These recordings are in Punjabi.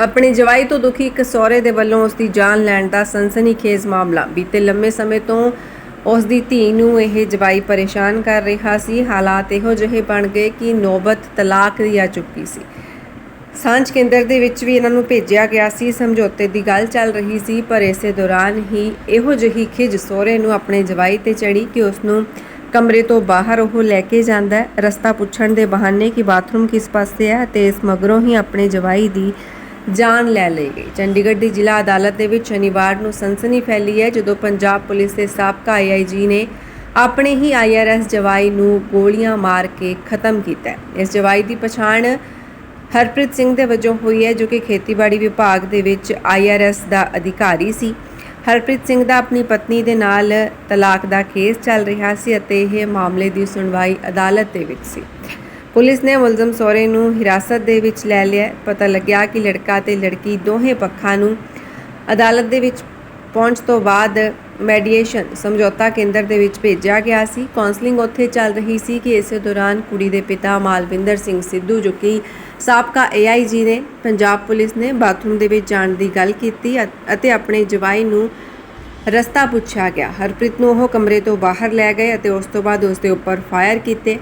ਆਪਣੀ ਜਵਾਈ ਤੋਂ ਦੁਖੀ ਇੱਕ ਸਹੁਰੇ ਦੇ ਵੱਲੋਂ ਉਸ ਦੀ ਜਾਨ ਲੈਣ ਦਾ ਸਨਸਨੀਖੇਜ਼ ਮਾਮਲਾ। ਬੀਤੇ ਲੰਮੇ ਸਮੇਂ ਤੋਂ ਉਸ ਦੀ ਧੀ ਨੂੰ ਇਹ ਜਵਾਈ ਪਰੇਸ਼ਾਨ ਕਰ ਰਿਹਾ ਸੀ। ਹਾਲਾਤ ਇਹੋ ਜਿਹੇ ਬਣ ਗਏ ਕਿ ਨੌਬਤ ਤਲਾਕ ਦੀ ਆ ਚੁੱਕੀ ਸੀ। ਸਾਂਝ ਕੇਂਦਰ ਦੇ ਵਿੱਚ ਵੀ ਇਹਨਾਂ ਨੂੰ ਭੇਜਿਆ ਗਿਆ ਸੀ। ਸਮਝੌਤੇ ਦੀ ਗੱਲ ਚੱਲ ਰਹੀ ਸੀ, ਪਰ ਇਸੇ ਦੌਰਾਨ ਹੀ ਇਹੋ ਜਿਹੀ ਖਿਜ ਸਹੁਰੇ ਨੂੰ ਆਪਣੇ ਜਵਾਈ ਤੇ ਚੜੀ ਕਿ ਉਸ ਨੂੰ ਕਮਰੇ ਤੋਂ ਬਾਹਰ ਉਹ ਲੈ ਕੇ ਜਾਂਦਾ ਰਸਤਾ ਪੁੱਛਣ ਦੇ ਬਹਾਨੇ ਕਿ ਬਾਥਰੂਮ ਕਿਸ ਪਾਸੇ ਹੈ ਤੇ ਇਸ ਮਗਰੋਂ ਹੀ ਆਪਣੇ ਜਵਾਈ ਦੀ ਜਾਨ ਲੈ ਲਈ ਗਈ। ਚੰਡੀਗੜ੍ਹ ਦੀ ਜ਼ਿਲ੍ਹਾ ਅਦਾਲਤ ਦੇ ਵਿੱਚ ਸ਼ਨੀਵਾਰ ਨੂੰ ਸਨਸਨੀ ਫੈਲੀ ਹੈ, ਜਦੋਂ ਪੰਜਾਬ ਪੁਲਿਸ ਦੇ ਸਾਬਕਾ ਆਈਆਈਜੀ ਨੇ ਆਪਣੇ ਹੀ ਆਈਆਰਐਸ ਜਵਾਈ ਨੂੰ ਗੋਲੀਆਂ ਮਾਰ ਕੇ ਖਤਮ ਕੀਤਾ ਇਸ ਜਵਾਈ ਦੀ ਪਛਾਣ ਹਰਪ੍ਰੀਤ ਸਿੰਘ ਦੇ ਵਜੋਂ ਹੋਈ ਹੈ, ਜੋ ਕਿ ਖੇਤੀਬਾੜੀ ਵਿਭਾਗ ਦੇ ਵਿੱਚ ਆਈਆਰਐਸ ਦਾ ਅਧਿਕਾਰੀ ਸੀ। ਹਰਪ੍ਰੀਤ ਸਿੰਘ ਦਾ ਆਪਣੀ ਪਤਨੀ ਦੇ ਨਾਲ ਤਲਾਕ ਦਾ ਕੇਸ ਚੱਲ ਰਿਹਾ ਸੀ ਅਤੇ ਇਹ ਮਾਮਲੇ ਦੀ ਸੁਣਵਾਈ ਅਦਾਲਤ ਦੇ ਵਿੱਚ ਸੀ। ਪੁਲਿਸ ਨੇ ਮੁਲਜ਼ਮ ਸਹੁਰੇ ਨੂੰ ਹਿਰਾਸਤ ਦੇ ਵਿੱਚ ਲੈ ਲਿਆ। ਪਤਾ ਲੱਗਿਆ ਕਿ ਲੜਕਾ ਤੇ ਲੜਕੀ ਦੋਹੇ ਪੱਖਾਂ ਨੂੰ ਅਦਾਲਤ ਦੇ ਵਿੱਚ ਪਹੁੰਚ ਤੋਂ ਬਾਅਦ ਮੈਡੀਏਸ਼ਨ ਸਮਝੌਤਾ ਕੇਂਦਰ ਦੇ ਵਿੱਚ ਭੇਜਿਆ ਗਿਆ ਸੀ। ਕਾਉਂਸਲਿੰਗ ਉੱਥੇ ਚੱਲ ਰਹੀ ਸੀ ਕਿ ਇਸੇ ਦੌਰਾਨ ਕੁੜੀ ਦੇ ਪਿਤਾ ਮਾਲਵਿੰਦਰ ਸਿੰਘ ਸਿੱਧੂ, ਜੋ ਕਿ ਸਾਬਕਾ ਏਆਈਜੀ ਨੇ, ਪੰਜਾਬ ਪੁਲਿਸ ਨੇ ਬਾਥਰੂਮ ਦੇ ਵਿੱਚ ਜਾਣ ਦੀ ਗੱਲ ਕੀਤੀ ਅਤੇ ਆਪਣੇ ਜਵਾਈ ਨੂੰ ਰਸਤਾ ਪੁੱਛਿਆ ਗਿਆ। ਹਰਪ੍ਰੀਤ ਨੂੰ ਉਹ ਕਮਰੇ ਤੋਂ ਬਾਹਰ ਲੈ ਗਏ ਅਤੇ ਉਸ ਤੋਂ ਬਾਅਦ ਉਸ ਦੇ ਉੱਪਰ ਫਾਇਰ ਕੀਤੇ।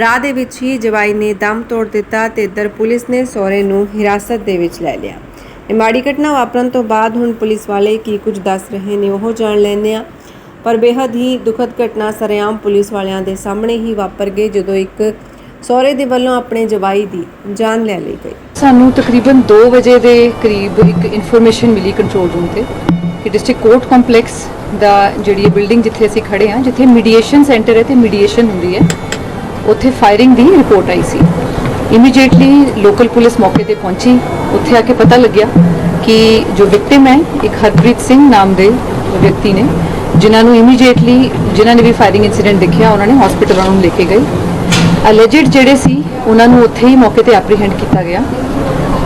ਰਾਹ ਦੇ ਵਿੱਚ ਹੀ ਜਵਾਈ ਨੇ ਦਮ ਤੋੜ ਦਿੱਤਾ ਤੇ ਇੱਧਰ ਪੁਲਿਸ ਨੇ ਸਹੁਰੇ ਨੂੰ ਹਿਰਾਸਤ ਦੇ ਵਿੱਚ ਲੈ ਲਿਆ। ਇਹ ਮਾੜੀ ਘਟਨਾ ਵਾਪਰਨ ਤੋਂ ਬਾਅਦ ਹੁਣ ਪੁਲਿਸ ਵਾਲੇ ਕੀ ਕੁਝ ਦੱਸ ਰਹੇ ਨੇ ਉਹ ਜਾਣ ਲੈਂਦੇ ਆ ਪਰ ਬੇहद ਹੀ ਦੁਖਦ ਘਟਨਾ ਸਰਿਆਮ ਪੁਲਿਸ ਵਾਲਿਆਂ ਦੇ ਸਾਹਮਣੇ ਹੀ ਵਾਪਰ ਗਈ ਜਦੋਂ ਇੱਕ ਸਹੁਰੇ ਦੇ ਵੱਲੋਂ ਆਪਣੇ ਜਵਾਈ ਦੀ ਜਾਨ ਲੈ ਲਈ ਗਈ। ਸਾਨੂੰ ਤਕਰੀਬਨ 2 ਵਜੇ ਦੇ ਕਰੀਬ ਇੱਕ ਇਨਫੋਰਮੇਸ਼ਨ ਮਿਲੀ ਕੰਟਰੋਲ ਰੂਮ ਤੇ ਕਿ ਡਿਸਟ੍ਰਿਕਟ ਕੋਰਟ ਕੰਪਲੈਕਸ ਦਾ ਜਿਹੜੀ ਬਿਲਡਿੰਗ ਜਿੱਥੇ ਅਸੀਂ ਖੜੇ ਹਾਂ, ਜਿੱਥੇ ਮੀਡੀਏਸ਼ਨ ਸੈਂਟਰ ਹੈ ਤੇ ਮੀਡੀਏਸ਼ਨ ਹੁੰਦੀ ਹੈ ਉੱਥੇ ਫਾਇਰਿੰਗ ਦੀ ਰਿਪੋਰਟ ਆਈ ਸੀ। ਇਮੀਡੀਏਟਲੀ ਲੋਕਲ ਪੁਲਿਸ ਮੌਕੇ ਤੇ ਪਹੁੰਚੀ। ਉੱਥੇ ਆ ਕੇ ਪਤਾ ਲੱਗਿਆ ਕਿ ਜੋ ਵਿਕਟਿਮ ਹੈ, ਇੱਕ ਹਰਪ੍ਰੀਤ ਸਿੰਘ ਨਾਮ ਦੇ ਵਿਅਕਤੀ ਨੇ, ਜਿਨ੍ਹਾਂ ਨੂੰ ਇਮੀਡੀਏਟਲੀ ਜਿਨ੍ਹਾਂ ਨੇ ਵੀ ਫਾਇਰਿੰਗ ਇਨਸੀਡੈਂਟ ਦੇਖਿਆ, ਉਹਨਾਂ ਨੇ ਹਸਪੀਟਲ ਨੂੰ ਲੈ ਕੇ ਗਏ। ਅਲੈਜਡ ਜਿਹੜੇ ਸੀ, ਉਹਨਾਂ ਨੂੰ ਉੱਥੇ ਹੀ ਮੌਕੇ ਤੇ ਐਪਰੀਹੈਂਡ ਕੀਤਾ ਗਿਆ।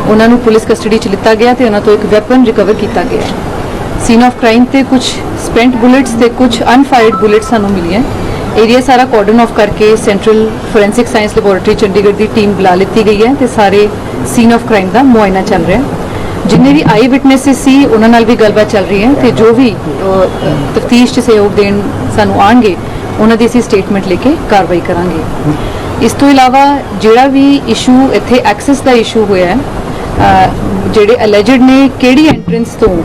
ਉਹਨਾਂ ਨੂੰ ਪੁਲਿਸ ਕਸਟਡੀ 'ਚ ਲਿੱਤਾ ਗਿਆ ਤੇ ਉਹਨਾਂ ਤੋਂ ਇੱਕ ਵੈਪਨ ਰਿਕਵਰ ਕੀਤਾ ਗਿਆ। ਸੀਨ ਆਫ ਕ੍ਰਾਈਮ ਤੇ ਕੁਝ ਸਪੈਂਟ ਬੁਲੇਟਸ ਤੇ ਕੁਝ ਅਨਫਾਇਰਡ ਬੁਲੇਟਸ ਸਾਨੂੰ ਮਿਲੀਆਂ। ਏਰੀਆ ਸਾਰਾ ਕਾਰਡਨ ਆਫ ਕਰਕੇ Central Forensic Science Laboratory Chandigarh ਦੀ ਟੀਮ ਬੁਲਾ ਲਿੱਤੀ ਗਈ ਹੈ ਤੇ ਸਾਰੇ ਸੀਨ ਆਫ ਕ੍ਰਾਈਮ ਦਾ ਮੁਆਇਨਾ ਚੱਲ ਰਿਹਾ ਜਿੰਨੇ ਵੀ ਆਈ ਵਿਟਨੈਸਸ ਸੀ, ਉਹਨਾਂ ਨਾਲ ਵੀ ਗੱਲਬਾਤ ਚੱਲ ਰਹੀ ਹੈ ਤੇ ਜੋ ਵੀ ਤਫਤੀਸ਼ 'ਚ ਸਹਿਯੋਗ ਦੇਣ ਸਾਨੂੰ ਆਣਗੇ ਉਹਨਾਂ ਦੀ ਅਸੀਂ ਸਟੇਟਮੈਂਟ ਲੈ ਕੇ ਕਾਰਵਾਈ ਕਰਾਂਗੇ। ਇਸ ਤੋਂ ਇਲਾਵਾ ਜਿਹੜਾ ਵੀ ਇਸ਼ੂ ਇੱਥੇ ਐਕਸੈਸ ਦਾ ਇਸ਼ੂ ਹੋਇਆ ਹੈ ਜਿਹੜੇ ਅਲੈਜਡ ਨੇ, ਕਿਹੜੀ ਐਂਟਰੈਂਸ ਤੋਂ,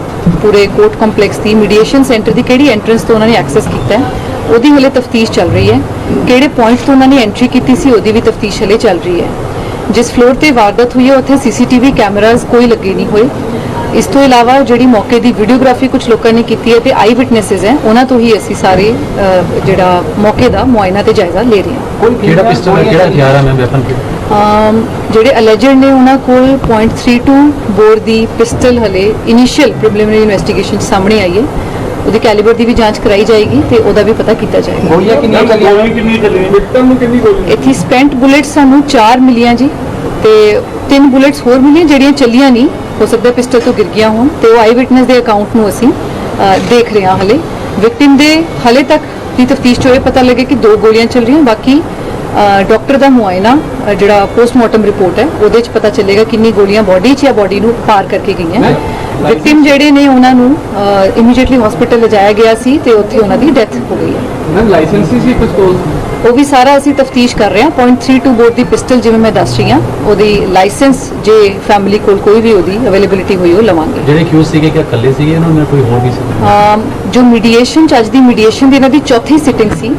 ਪੂਰੇ ਕੋਰਟ ਕੰਪਲੈਕਸ ਦੀ ਮੀਡੀਏਸ਼ਨ ਸੈਂਟਰ ਦੀ ਕਿਹੜੀ ਐਂਟਰੈਂਸ ਤੋਂ ਉਹਨਾਂ ਨੇ ਐਕਸੈਸ ਕੀਤਾ ਹੈ ਉਹਦੀ ਹਲੇ ਤਫਤੀਸ਼ ਚੱਲ ਰਹੀ ਹੈ। ਕਿਹੜੇ ਪੁਆਇੰਟ ਤੋਂ ਉਹਨਾਂ ਨੇ ਐਂਟਰੀ ਕੀਤੀ ਸੀ ਉਹਦੀ ਵੀ ਤਫਤੀਸ਼ ਹਲੇ ਚੱਲ ਰਹੀ ਹੈ। ਜਿਸ ਫਲੋਰ ਤੇ ਵਾਰਦਾਤ ਹੋਈ ਹੈ ਉੱਥੇ ਸੀਸੀਟੀਵੀ ਕੈਮਰਾਜ਼ ਕੋਈ ਲੱਗੇ ਨਹੀਂ ਹੋਏ। ਇਸ ਤੋਂ ਇਲਾਵਾ ਜਿਹੜੀ ਮੌਕੇ ਦੀ ਵੀਡੀਓਗ੍ਰਾਫੀ ਕੁਝ ਲੋਕਾਂ ਨੇ ਕੀਤੀ ਹੈ ਤੇ ਆਈ ਵਿਟਨੈਸਸ ਹੈ ਉਹਨਾਂ ਤੋਂ ਹੀ ਅਸੀਂ ਸਾਰੇ ਜਿਹੜਾ ਮੌਕੇ ਦਾ ਮੁਆਇਨਾ ਤੇ ਜਾਇਜ਼ਾ ਲੈ ਰਹੇ ਹਾਂ। ਕਿਹੜਾ ਪਿਸਟਲ ਹੈ ਕਿਹੜਾ ਹਥਿਆਰ ਹੈ ਮੈਂ ਵੈਪਨ ਜਿਹੜੇ ਅਲੈਜਡ ਨੇ ਉਹਨਾਂ ਕੋਲ .32 ਬੋਰ ਦੀ ਪਿਸਟਲ ਹਲੇ ਇਨੀਸ਼ੀਅਲ ਪ੍ਰੀਲਿਮਿਨਰੀ ਇਨਵੈਸਟੀਗੇਸ਼ਨ ਸਾਹਮਣੇ ਆਈ ਹੈ। ਉਹਦੀ ਕੈਲੀਬਰ ਦੀ ਵੀ ਜਾਂਚ ਕਰਾਈ ਜਾਏਗੀ ਤੇ ਉਹਦਾ ਵੀ ਪਤਾ ਕੀਤਾ ਜਾਏਗਾ। ਗੋਲੀਆਂ ਕਿੰਨੀਆਂ ਚੱਲੀਆਂ? ਗੋਲੀ ਕਿੰਨੀ ਚੱਲੀ ਵਿਕਟਮ ਨੂੰ ਕਿੰਨੀ ਗੋਲੀ ਇੱਥੇ ਸਪੈਂਟ ਬੁਲੇਟਸ ਸਾਨੂੰ 4 ਮਿਲੀਆਂ ਜੀ ਤੇ ਤਿੰਨ ਬੁਲੇਟਸ ਹੋਰ ਮਿਲੀਆਂ ਜਿਹੜੀਆਂ ਚੱਲੀਆਂ ਨਹੀਂ। ਹੋ ਸਕਦਾ ਪਿਸਟਲ ਤੋਂ ਗਿਰ ਗਈਆਂ ਹੋਣ ਤੇ ਉਹ ਆਈ ਵਿਟਨੈਸ ਦੇ ਅਕਾਊਂਟ ਨੂੰ ਅਸੀਂ ਅ, ਦੇਖ ਰਹੇ ਹਾਂ ਹਲੇ। ਵਿਕਟਿਮ ਦੇ ਹਲੇ ਤੱਕ ਦੀ ਤਫਤੀਸ਼ ਚੋਂ ਇਹ ਪਤਾ ਲੱਗੇ ਕਿ ਦੋ ਗੋਲੀਆਂ ਚੱਲ ਰਹੀਆਂ ਬਾਕੀ ਡਾਕਟਰ ਦਾ ਮੁਆਇਨਾ ਜਿਹੜਾ ਪੋਸਟਮਾਰਟਮ ਰਿਪੋਰਟ ਹੈ ਉਹਦੇ 'ਚ ਪਤਾ ਚੱਲੇਗਾ ਕਿੰਨੀ ਗੋਲੀਆਂ ਬਾਡੀ 'ਚ ਜਾਂ ਬਾਡੀ ਨੂੰ ਪਾਰ ਕਰਕੇ ਗਈਆਂ। ਵਿਕਟਿਮ ਜਿਹੜੇ ਨੇ ਉਹਨਾਂ ਨੂੰ ਇਮੀਡੀਏਟਲੀ ਹਸਪੀਟਲ ਲਿਜਾਇਆ ਗਿਆ ਸੀ ਤੇ ਉੱਥੇ ਉਹਨਾਂ ਦੀ ਡੈਥ ਹੋ ਗਈ ਹੈ। ਮੈਂ ਲਾਇਸੈਂਸ ਸੀ ਪਿਸਤੌਲ ਉਹ ਵੀ ਸਾਰਾ ਅਸੀਂ ਤਫਤੀਸ਼ ਕਰ ਰਹੇ ਹਾਂ .32 ਬੋਰ ਦੀ ਪਿਸਟਲ ਜਿਵੇਂ ਮੈਂ ਦੱਸ ਰਹੀ ਹਾਂ ਉਹਦੀ ਲਾਇਸੈਂਸ ਜੇ ਫੈਮਿਲੀ ਕੋਲ ਕੋਈ ਵੀ ਉਹਦੀ ਅਵੇਲੇਬਿਲਿਟੀ ਹੋਈ ਉਹ ਲਵਾਂਗੇ। ਜਿਹੜੇ ਕਿਉਂ ਸੀਗੇ ਕਿ ਇਕੱਲੇ ਸੀਗੇ? ਇਹਨਾਂ ਨੂੰ ਕੋਈ ਹੋਰ ਵੀ ਸੀ? ਜੋ ਮੀਡੀਏਸ਼ਨ ਚ ਅੱਜ ਦੀ ਮੀਡੀਏਸ਼ਨ ਦੀ ਇਹਨਾਂ ਦੀ ਚੌਥੀ ਸਿਟਿੰਗ ਸੀ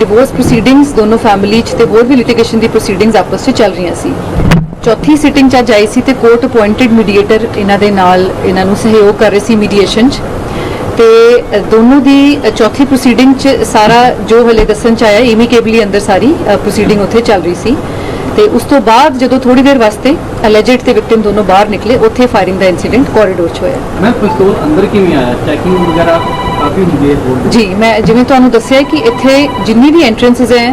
ਡਿਵੋਰਸ ਪ੍ਰੋਸੀਡਿੰਗਸ ਦੋਨੋਂ ਫੈਮਿਲੀ ਚ ਤੇ ਹੋਰ ਵੀ ਲਿਟੀਗੇਸ਼ਨ ਦੀ ਪ੍ਰੋਸੀਡਿੰਗਸ ਆਪਸ 'ਚ ਚੱਲ ਰਹੀਆਂ ਸੀ। ਚੌਥੀ ਸਿਟਿੰਗ ਚ ਅੱਜ ਆਈ ਸੀ ਤੇ ਕੋਰਟ ਅਪਾਇੰਟਡ ਮੀਡੀਏਟਰ ਇਹਨਾਂ ਦੇ ਨਾਲ ਇਹਨਾਂ ਨੂੰ ਸਹਿਯੋਗ ਕਰ ਰਹੇ ਸੀ ਮੀਡੀਏਸ਼ਨ ਚ। ਤੇ ਦੋਨੋਂ ਦੀ ਚੌਥੀ ਪ੍ਰੋਸੀਡਿੰਗ ਚ ਸਾਰਾ ਜੋ ਹਲੇ ਦੱਸਣ ਚ ਆਇਆ ਇਮੀਕੇਬਲੀ ਅੰਦਰ ਸਾਰੀ ਪ੍ਰੋਸੀਡਿੰਗ ਉੱਥੇ ਚੱਲ ਰਹੀ ਸੀ। ਤੇ ਉਸ ਤੋਂ ਬਾਅਦ ਜਦੋਂ ਥੋੜੀ ਦੇਰ ਵਾਸਤੇ ਅਲੈਜਡ ਤੇ ਵਿਕਟਿਮ ਦੋਨੋਂ ਬਾਹਰ ਨਿਕਲੇ ਉੱਥੇ ਫਾਇਰਿੰਗ ਦਾ ਇਨਸੀਡੈਂਟ ਕੋਰੀਡੋਰ 'ਚ ਹੋਇਆ। ਮੈਂ ਪਿਸਤੌਲ ਅੰਦਰ ਕਿਵੇਂ ਆਇਆ? ਚੈਕਿੰਗ ਵਗੈਰਾ ਕਾਫੀ ਹੁੰਦੀ ਹੈ ਜੀ ਮੈਂ ਜਿਵੇਂ ਤੁਹਾਨੂੰ ਦੱਸਿਆ ਕਿ ਇੱਥੇ ਜਿੰਨੀ ਵੀ ਐਂਟਰੈਂਸਸ ਹੈ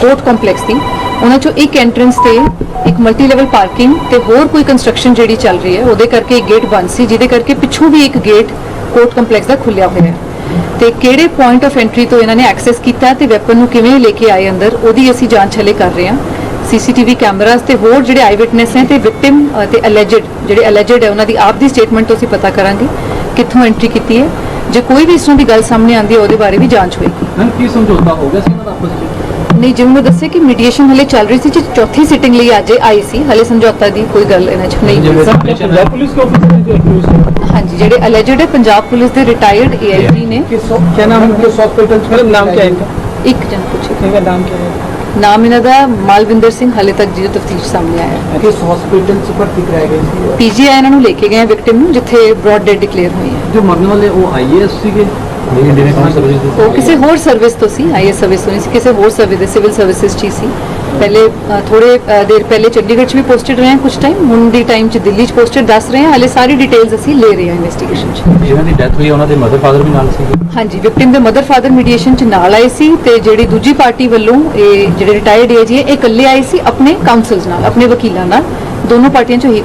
ਕੋਰਟ ਕੰਪਲੈਕਸ ਦੀ ਉਹਨਾਂ ਚੋਂ ਇੱਕ ਐਂਟਰੈਂਸ ਤੇ ਇੱਕ ਮਲਟੀ ਲੈਵਲ ਪਾਰਕਿੰਗ ਤੇ ਹੋਰ ਕੋਈ ਕੰਸਟਰਕਸ਼ਨ ਜਿਹੜੀ ਚੱਲ ਰਹੀ ਹੈ ਉਹਦੇ ਕਰਕੇ ਇੱਕ ਗੇਟ ਬੰਦ ਸੀ ਜਿਹਦੇ ਕਰਕੇ ਪਿੱਛੋਂ ਵੀ ਇੱਕ ਗੇਟ ਕੋਰਟ ਕੰਪਲੈਕਸ ਦਾ ਖੁੱਲਿਆ ਹੋਇਆ ਹੈ। ਤੇ ਕਿਹੜੇ ਪੁਆਇੰਟ ਆਫ ਐਂਟਰੀ ਤੋਂ ਇਹਨਾਂ ਨੇ ਐਕਸੈਸ ਕੀਤਾ ਤੇ ਵੈਪਨ ਨੂੰ ਕਿਵੇਂ ਲੈ ਕੇ ਆਏ ਅੰਦਰ ਉਹਦੀ ਅਸੀਂ ਜਾਂਚ ਹਲੇ ਕਰ ਰਹੇ ਹਾਂ। ਸੀਸੀਟੀਵੀ ਕੈਮਰਾਸ ਤੇ ਹੋਰ ਜਿਹੜੇ ਆਈ ਵਿਟਨੈਸ ਹੈ ਤੇ ਵਿਕਟਿਮ ਤੇ ਅਲੈਜਡ ਜਿਹੜੇ ਅਲੈਜਡ ਹੈ ਉਹਨਾਂ ਦੀ ਆਪ ਦੀ ਸਟੇਟਮੈਂਟ ਤੋਂ ਅਸੀਂ ਪਤਾ ਕਰਾਂਗੇ ਕਿੱਥੋਂ ਐਂਟਰੀ ਕੀਤੀ ਹੈ। ਜੇ ਕੋਈ ਵੀ ਇਸ ਨੂੰ ਦੀ ਗੱਲ ਸਾਹਮਣੇ ਆਂਦੀ ਹੈ ਉਹਦੇ ਬਾਰੇ ਵੀ ਜਾਂਚ ਹੋਏਗੀ। ਮੈਮ ਕੀ ਸਮਝੌਤਾ ਹੋ ਗਿਆ ਸੀ ਇਹਨਾਂ ਦਾ ਆਪਸ ਵਿੱਚ? ਨਹੀਂ ਜਿਵੇਂ ਮੈਂ ਦੱਸਿਆ ਕਿ ਮੀਡੀਏਸ਼ਨ ਹਲੇ ਚੱਲ ਰਹੀ ਸੀ ਜੀ ਚੌਥੀ ਸਿਟਿੰਗ ਲਈ ਅੱਜ ਆਈ ਸੀ ਹਲੇ ਸਮਝੌਤਾ ਦੀ ਕੋਈ ਗੱਲ ਇਹਨਾਂ 'ਚ ਨਹੀਂ ਪੰਜਾਬ ਹਾਂਜੀ ਜਿਹੜੇ ਅਲੈਜਡ ਹੈ ਪੰਜਾਬ ਪੁਲਿਸ ਦੇ ਰਿਟਾਇਰਡ ਏਆਈਜੀ ਨੇ। ਕਿਸ ਕੀ ਨਾਮ ਹੈ? ਕਿਸ ਹਸਪੀਟਲ ਨਾਮ ਕੀ ਹੈ? ਇੱਕ ਜਨ ਪੁੱਛੇ। ਕਿ ਨਾਮ ਕੀ ਹੈ? ਨਾਮ ਇਹਨਾਂ ਦਾ ਮਾਲਵਿੰਦਰ ਸਿੰਘ ਹਾਲੇ ਤੱਕ ਜੀ ਤਫਤੀਸ਼ ਸਾਹਮਣੇ ਆਇਆ ਹੈ। ਕਿਸ ਹਸਪੀਟਲ ਚ ਭਰਤੀ ਕਰਾਇਆ ਗਿਆ ਸੀ? ਪੀਜੀਆਈ ਇਹਨਾਂ ਨੂੰ ਲੈ ਕੇ ਗਏ ਵਿਕਟਿਮ ਨੂੰ ਜਿੱਥੇ ਬ੍ਰੌਡ ਡੈਡ ਡਿਕਲੇਅਰ ਹੋਈ ਹੈ। ਜੋ ਮਰਨ ਵਾਲੇ ਉਹ ਆਈਐਸ ਸੀਗੇ? ਉਹ ਕਿਸੇ ਹੋਰ ਸਰਵਿਸ ਤੋਂ ਸੀ ਆਈਐਸ ਸਰਵਿਸ ਤੋਂ ਨਹੀਂ ਸੀ ਕਿਸੇ ਹੋਰ ਸਰਵਿਸ ਦੇ ਸਿਵਲ ਸਰਵਿਸਿਜ਼ ਚ ਸੀ। ਪਹਿਲੇ ਥੋੜੇ ਦੇਰ ਪਹਿਲੇ ਚੰਡੀਗੜ੍ਹ 'ਚ ਵੀ ਪੋਸਟਡ ਰਹੇ ਹਾਂ ਕੁਝ ਟਾਈਮ ਹੁਣ ਦੀ ਟਾਈਮ 'ਚ ਦਿੱਲੀ 'ਚ ਪੋਸਟਡ ਦੱਸ ਰਹੇ ਹਾਂ ਹਲੇ ਸਾਰੀ ਡਿਟੇਲਸ ਅਸੀਂ ਲੈ ਰਹੇ ਹਾਂ ਇਨਵੈਸਟੀਗੇਸ਼ਨ 'ਚ ਜਿਹਨਾਂ ਦੀ ਡੈਥ ਹੋਈ ਉਹਨਾਂ ਦੇ ਮਦਰ ਫਾਦਰ ਵੀ ਨਾਲ ਸੀਗੇ ਹਾਂਜੀ ਵਿਕਟਿਮ ਦੇ ਮਦਰ ਫਾਦਰ ਮੀਡੀਏਸ਼ਨ 'ਚ ਨਾਲ ਆਏ ਸੀ ਤੇ ਜਿਹੜੀ ਦੂਜੀ ਪਾਰਟੀ ਵੱਲੋਂ ਇਹ ਜਿਹੜੇ ਰਿਟਾਇਰਡ ਏਜ ਇਹ ਇਕੱਲੇ ਆਏ ਸੀ ਆਪਣੇ ਕਾਉਂਸਲਸ ਨਾਲ ਆਪਣੇ ਵਕੀਲਾਂ ਨਾਲ ਦੋਨੋਂ ਪਾਰਟੀਆਂ 'ਚੋਂ ਹੀ